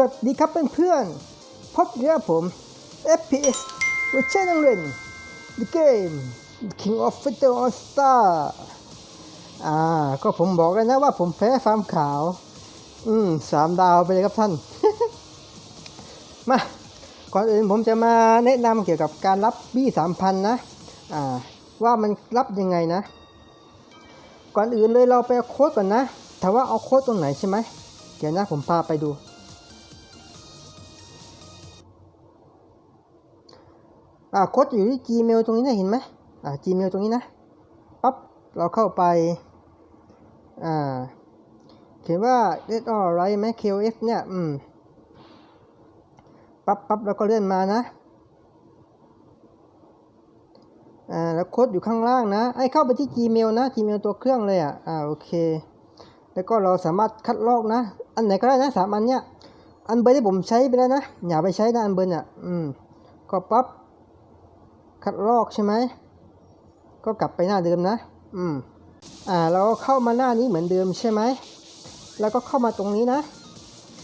วัสดีครับเพื่อนๆ พบเนื้อผม FPS เวอร์ชันนังเล่น The Game The King of Fighter All Star อ่า ก็ผมบอกแล้วนะว่าผมแพ้ฟาร์มขาว อืมสามดาวไปเลยครับท่าน มา ก่อนอื่นผมจะมาแนะนำเกี่ยวกับการรับบี้สามพันนะ อ่า ว่ามันรับยังไงนะ ก่อนอื่นเลยเราไปเอาโค้ดก่อนนะถามว่าเอาโค้ดตรงไหนใช่ไหมเดี๋ยวนะผมพาไปดู อ่าโค้ดอยู่ที่ Gmail ตรงนี้นะเห็นไหมอ่า Gmail ตรงนี้นะปั๊บเราเข้าไปอ่าเขียนว่า Red or Right ไหม KOF เนี่ยอืมปั๊บปั๊บแล้วก็เลื่อนมานะอ่าแล้วโค้ดอยู่ข้างล่างนะไอ้เข้าไปที่ Gmail นะ Gmail ตัวเครื่องเลยอะอ่าโอเค แล้วก็เราสามารถคัดลอกนะ อันไหนก็ได้นะสามอันเนี้ยอันเบอร์ที่ผมใช้ไปแล้วนะอย่าไปใช้นะอันเบอร์เนี่ยอืมก็ปั๊บ คัดลอกใช่ไหม ก็กลับไปหน้าเดิมนะ อืม อ่า เราก็เข้ามาหน้านี้เหมือนเดิมใช่ไหม แล้วก็เข้ามาตรงนี้นะ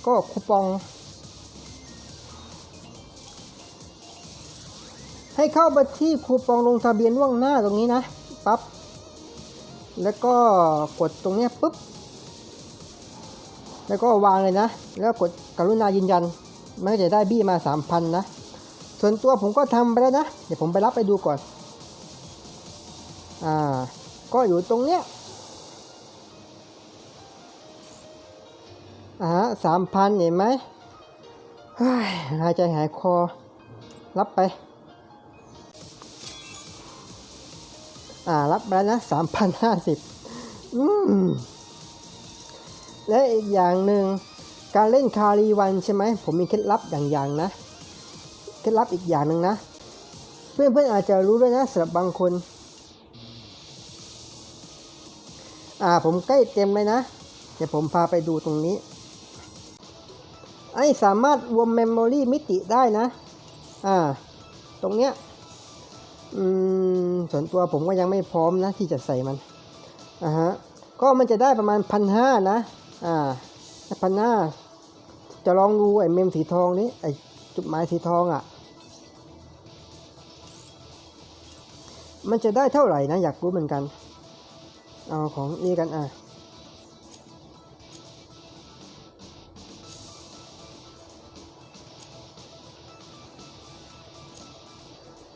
ก็คูปอง ให้เข้าไปที่คูปองลงทะเบียนล่วงหน้าตรงนี้นะ ปั๊บ แล้วก็กดตรงนี้ปุ๊บ แล้วก็วางเลยนะ แล้วกดกรุณายืนยันมันก็จะได้บี้มา 3,000 นะ ส่วนตัวผมก็ทำไปแล้วนะ เดี๋ยวผมไปรับไปดูก่อน อ่า ก็อยู่ตรงเนี้ยอ่าสามพันเห็นไหมหายใจหายคอ รับไป อ่า รับไปแล้วนะสามพันห้าสิบอืมและอีกอย่างหนึ่งการเล่นคารีวันใช่ไหม ผมมีเคล็ดลับอย่างๆนะ ล็ดลับอีกอย่างหนึ่งนะเพื่อนเพื่อนๆอาจจะรู้ด้วยนะสำหรับบางคน อ่าผมใกล้เต็มเลยนะ เดี๋ยวผมพาไปดูตรงนี้ ไอ้สามารถรวมเมมโมรีมิติได้นะ อ่า ตรงเนี้ย อืม ส่วนตัวผมก็ยังไม่พร้อมนะ ที่จะใส่มัน อ่าฮะ ก็มันจะได้ประมาณพันห้านะ อ่าพันห้าจะลองดูไอ้เมมสีทองนี้ไอ้จุดหมายสีทองอะ่ะ มันจะได้เท่าไหร่นะ อยากรู้เหมือนกัน เอาของนี่กันอะ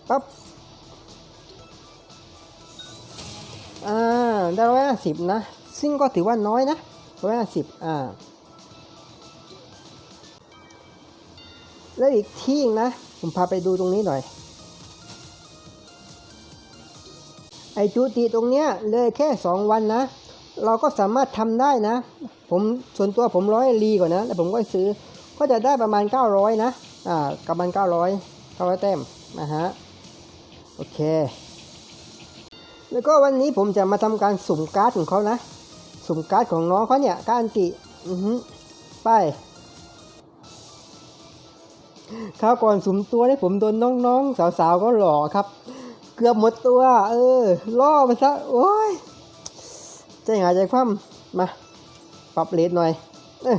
ปั๊บอ่าได้ร้อยห้าสิบนะ ซึ่งก็ถือว่าน้อยนะร้อยห้าสิบอ่า แล้วอีกที่นึงนะผมพาไปดูตรงนี้หน่อย ไอจูติตรงเนี้ยเลยแค่สองวันนะ เราก็สามารถทำได้นะ ผมส่วนตัวผมร้อยรีก่อนนะ แล้วผมก็ซื้อก็จะได้ประมาณ 900 นะ อ่าประมาณ 900 900แต้มนะฮะโอเค แล้วก็วันนี้ผมจะมาทำการสุ่มการ์ดของเขานะ สุ่มการ์ดของน้องเขาเนี่ยการันติอือฮึไปคราวก่อนสุ่มตัวนี่ผมโดนน้องๆ สาวๆ ก็หล่อครับ กือบหมดตัว เออ ล่อมันซะ โอ้ยใจหายใจคว่ำมา ปรับเลทหน่อย เออ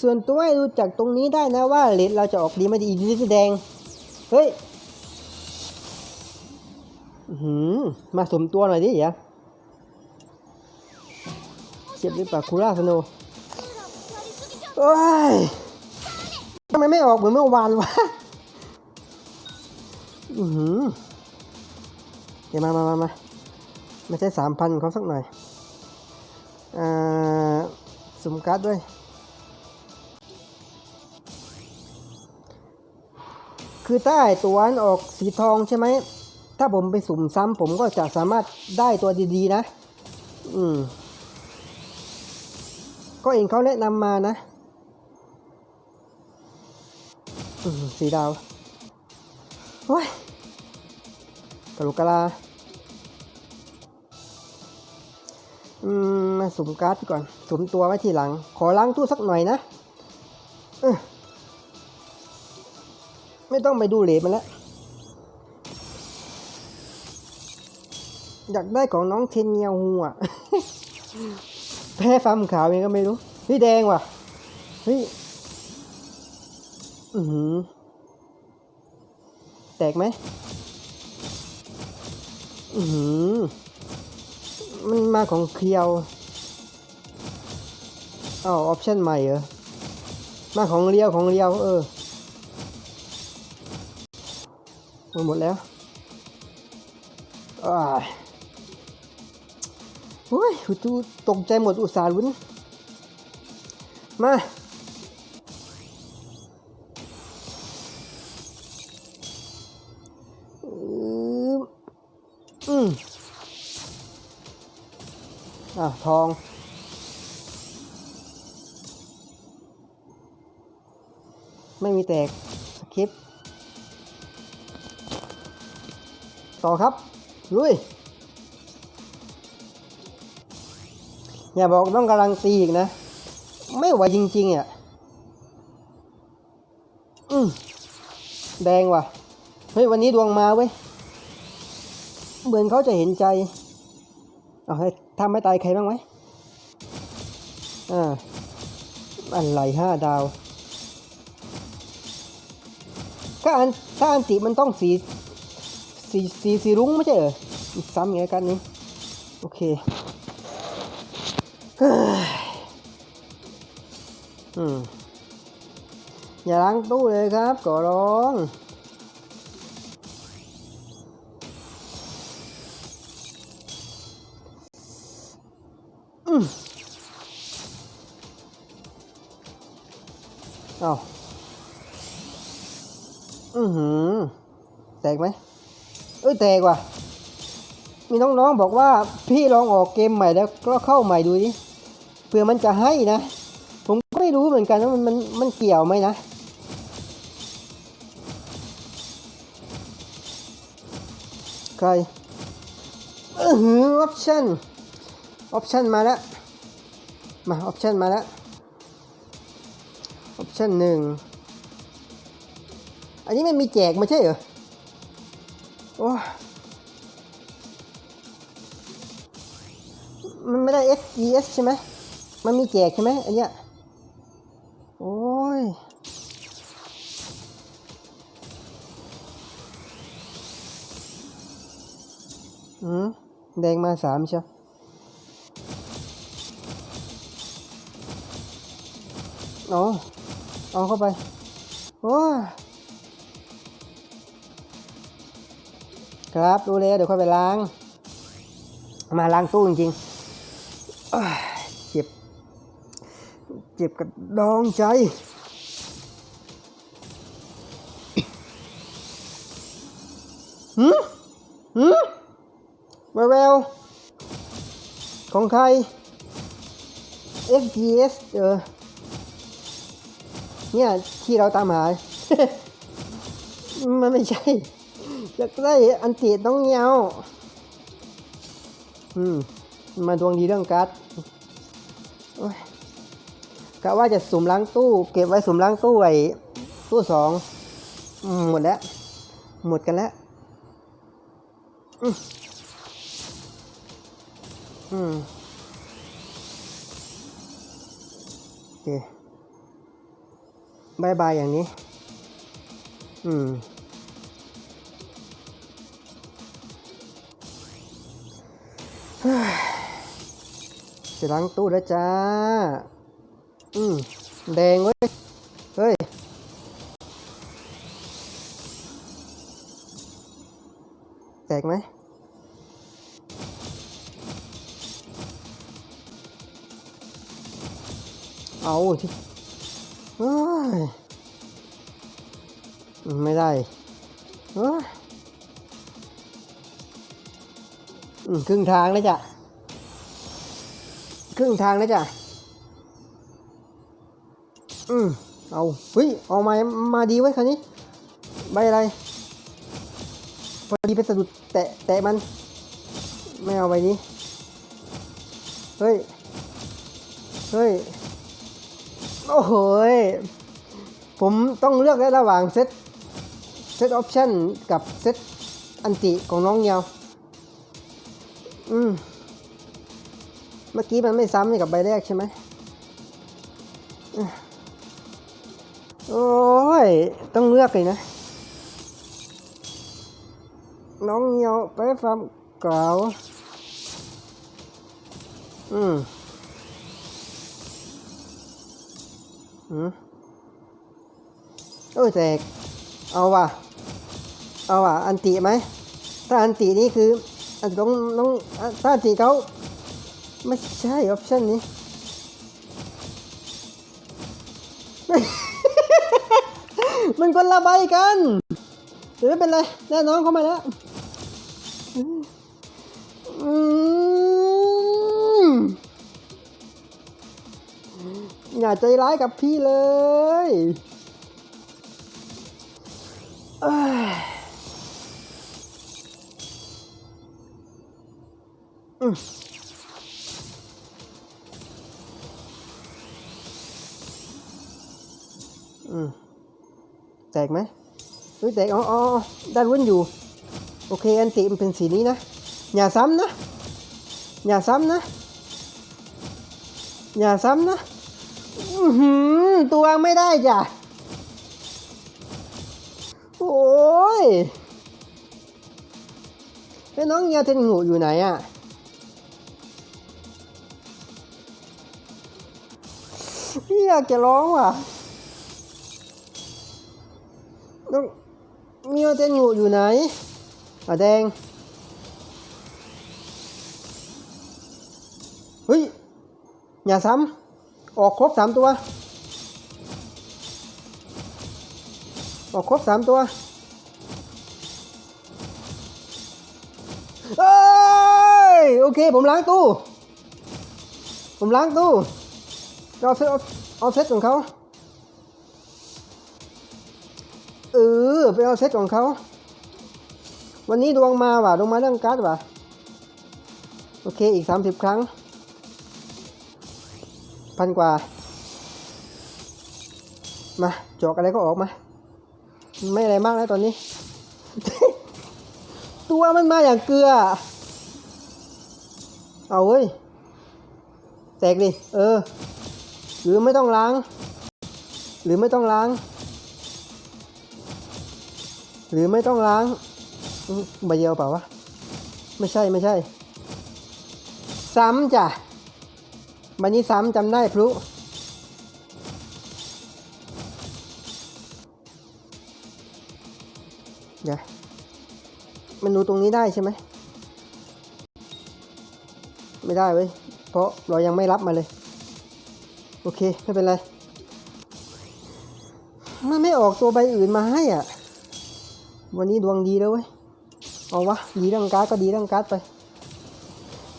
ส่วนตัวให้ดูจากตรงนี้ได้นะว่าเลทเราจะออกดีไม่ดีอีกนิดแดง เฮ้ยหือมาสมตัวหน่อยดิอย่าเจ็บหรือเปล่าคูล่าสโนว์ โอ้ยทำไมไม่ออกเหมือนเมื่อวานวะอือหือเดี๋ยวมามามามาไม่ใช่สามพันเขาสักหน่อยอ่าสุ่มการ์ดด้วย คือถ้าไอ้ตัวนั้นออกสีทองใช่ไหม ถ้าผมไปสุ่มซ้ำผมก็จะสามารถได้ตัวดีๆนะ อืมก็เองเขาแนะนำมานะ สีดาวโอ้ยกะลุกกะลาอืมมาสุ่มการ์ดก่อน สุ่มตัวไว้ทีหลัง ขอล้างตู้สักหน่อยนะเออไม่ต้องไปดูเหลมันแล้วอยากได้ของน้องเทนเนียวหัวแพ้ฟาร์มขาวเองก็ไม่รู้เฮ้ยแดงว่ะ เฮ้ย อือหือ แตกไหมอือหือ มันมาของเคียวอ้าวออปชั่นใหม่เหรอ มาของเรียวของเรียว เออหมดหมดแล้วอ้าโอ้ยตูตกใจหมดอุตส่าห์ลุ้น มา อะทอง ไม่มีแตกสคริปต่อครับ ลุย อย่าบอกต้องกำลังตีอีกนะ ไม่ไหวจริงๆอะอืมแดงว่ะ เฮ้ย วันนี้ดวงมาเว้ย เหมือนเขาจะเห็นใจ เอาให้ ทำไม่ตายใครบ้างไหมอ่าอะไรห้าดาวถ้าอันถ้าอันติมันต้องสีสีสีสีรุ้งไม่ใช่เหรอซ้ำอย่างกันนี้ โอเคเฮ้ยอืมอย่าล้างตู้เลยครับขอร้อง เอาอือหือ แตกไหม เอ้ย แตกว่ะ มีน้องๆบอกว่าพี่ลองออกเกมใหม่แล้วก็เข้าใหม่ดูดิเผื่อมันจะให้นะ ผมก็ไม่รู้เหมือนกันว่ามันมันมันเกี่ยวไหมนะใครอือหือออปชั่นออปชั่นมาแล้ว มาออปชั่นมาแล้ว ชั่นหนึ่งอันนี้มันมีแจกม่ใช่เหรอ โอ้มันไม่ได้ F E S ใช่ไหม มันมีแจกใช่ไหมอันเนี้ย โอ้ย อืม แดงมาสามใช่เอา เอาเข้าไป โอ้ครับดูแล้วเดี๋ยวค่อยไปล้าง มาล้างตู้จริงๆเจ็บ เจ็บกับดองใจหืมหืมแววแววของใคร FPS เออ เนี่ยที่เราตามหา มันไม่ใช่ อยากได้อันติน้องเงียวอืม มาดวงดีเรื่องการ์ดกะว่าจะสุ่มล้างตู้ เก็บไว้สุ่มล้างตู้ไว้ตู้สองหมดแล้ว หมดกันแล้วอืมอืมโอเค บายบายอย่างนี้ อืม จะล้างตู้แล้วจ้า อืม แดงเว้ย เฮ้ย แตกไหมเอาที่ ไม่ได้เฮ้ยอืมครึ่งทางแล้วจ้ะ ครึ่งทางแล้วจ้ะ อืม เอาเฮ้ย เอามา มาดีไว้ยคันนี้ ใบอะไร พอดีไปสะดุดแตะ แตะมัน ไม่เอาใบนี้ เฮ้ย เฮ้ย โอ้โห ผมต้องเลือกได้ระหว่างเซตเซตออปชั่นกับเซตอันติของน้องเยาวอืม เมื่อกี้มันไม่ซ้ำกับใบแรกใช่ไหมโอ้ย ต้องเลือกเลยนะ น้องเหนียวไปฟาร์มเก่าอืมอืม เออแตก เอาว่ะ เอาว่ะ อันติไหม ถ้าอันตินี่คืออันต้องต้องถ้าอันติเขาไม่ใช่ออปชั่นนี้ มันคนละใบกันหรือเป็นไรแน่น้องเข้ามาแล้วอย่าใจร้ายกับพี่เลย อืมแตกไหมเฮ้ยแตกอ๋อออด้านวุ้นอยู่ โอเค อันติมันเป็นสีนี้นะ อย่าซ้ำนะ อย่าซ้ำนะ อย่าซ้ำนะ อื้อหือตัวไม่ได้จ้ะ โอ้ยแล้วน้องเงียเทนงูอยู่ไหนอะ พี่อยากจะร้องว่ะ น้องเงียเทนงูอยู่ไหนอะแดง เฮ้ย อย่าซ้ำ ออกครบสามตัว ออกครบสามตัวเอ้ยโอเค ผมล้างตู้ ผมล้างตู้เอาเซตเอาเซตของเขาเออไปเอาเซตของเขา วันนี้ดวงมาว่ะดวงมาเรื่องการ์ดว่ะ โอเคอีก30ครั้ง พันกว่า มาจอกอะไรก็ออกมา ไม่อะไรมากแล้วตอนนี้ ตัวมันมาอย่างเกลือ เอาเว้ยแตกดิ เออ หรือไม่ต้องล้าง หรือไม่ต้องล้าง หรือไม่ต้องล้างใบเดียวเปล่าวะ ไม่ใช่ไม่ใช่ ซ้ำจ้ะวันนี้ซ้ำจำได้พลุ เดี๋ยวมันดูตรงนี้ได้ใช่ไหม ไม่ได้เว้ย เพราะเรายังไม่รับมาเลย โอเค ไม่เป็นไร มันไม่ออกตัวใบอื่นมาให้อะ วันนี้ดวงดีแล้วเว้ย เอาวะ ดีเรื่องการ์ดก็ดีเรื่องการ์ดไป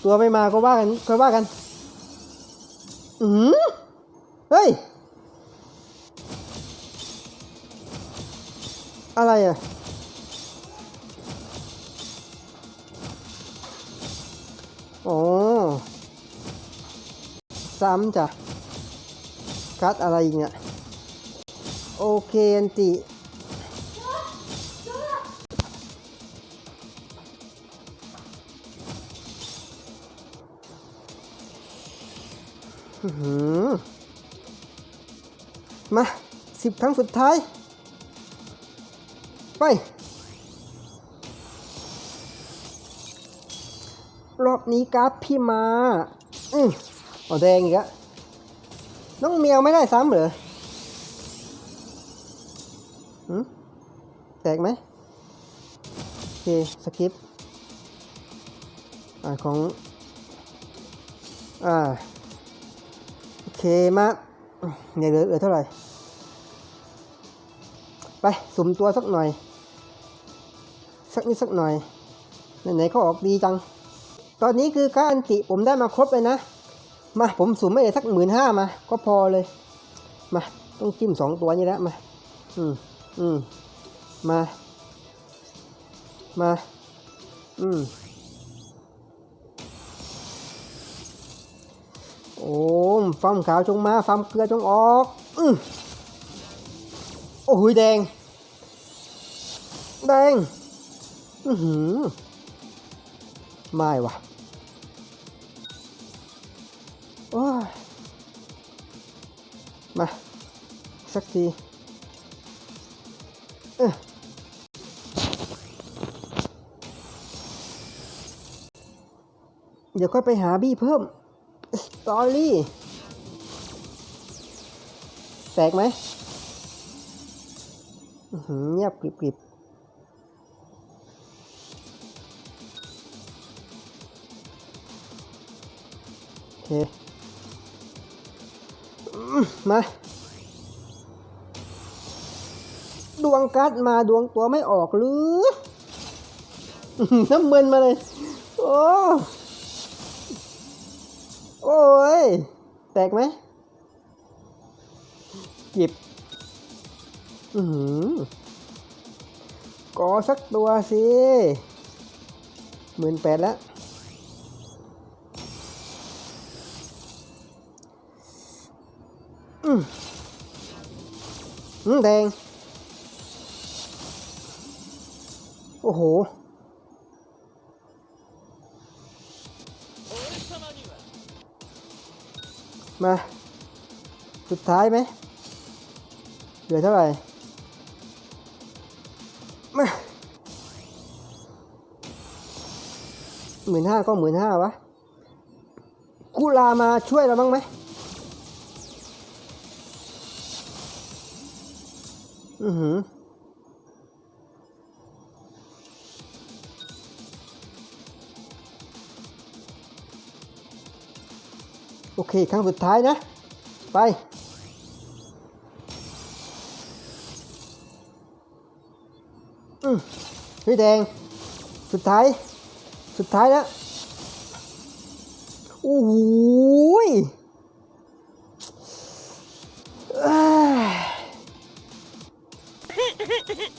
ตัวไม่มาก็ว่ากันก็ว่ากัน อืมเฮ้ย อะไรอะ โอ้ซ้ำจ้ะกัดอะไรอีกเนี่ย โอเคอันติมาสิบครั้งสุดท้าย ไป รอบนี้กราฟพี่มา อืมเอแดงอีกอะน้องเมียวไม่ได้ซ้ำเหรอหืมแตกไหมโอเค สกิปอ่าของ อ่า โอเค มาเนี่ยเหลือเหลือเท่าไหร่ ไปสุ่มตัวสักหน่อย สักนิดสักหน่อย ไหนๆเขาออกดีจัง ตอนนี้คือการอันติผมได้มาครบเลยนะ มาผมสุ่มไม่ได้สักหมื่นห้ามา ก็พอเลย มา ต้องจิ้มสองตัวนี้แล้วมา อืมอืมมา มา อืมโอ้ฟาร์มขาวจงมาฟาร์มเกลือจงออกอืมโอ้โหแดง แดง อือหือ ไม่ว่ะโอ้ยมา สักทีเออเดี๋ยวค่อยไปหาบี้เพิ่ม สตอรี่ แตกไหมเงียบกริบ เค มา ดวงการ์ดมาดวงตัวไม่ออกหรือ น้ำมันมาเลย โอ้โอ้ย แตกไหมหยิบอือหือกอสักตัวสิหมื่นแปดแล้ว มอืมแดง โอ้โห มา สุดท้ายไหม เหลือเท่าไหร่ มาหมื่นห้าก็หมื่นห้าวะกุลามาช่วยเราบ้างไหม อือหือโอเคครั้งสุดท้ายนะ ไป อืมเฮ้ยแดง สุดท้าย สุดท้ายแล้วโอ้โหยเอ้ย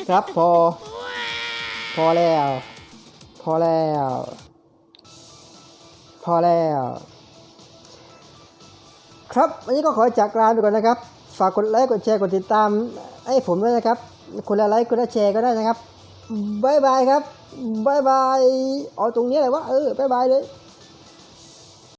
ครับพอ พอแล้ว พอแล้ว พอแล้ว ครับวันนี้ก็ขอจากลาไปก่อนนะครับ ฝากกดไลค์กดแชร์กดติดตามให้ผมด้วยนะครับคนละไลค์คนละแชร์ก็ได้นะครับบายบายครับบายบายเอาตรงนี้เลยวะเออบายบายเลย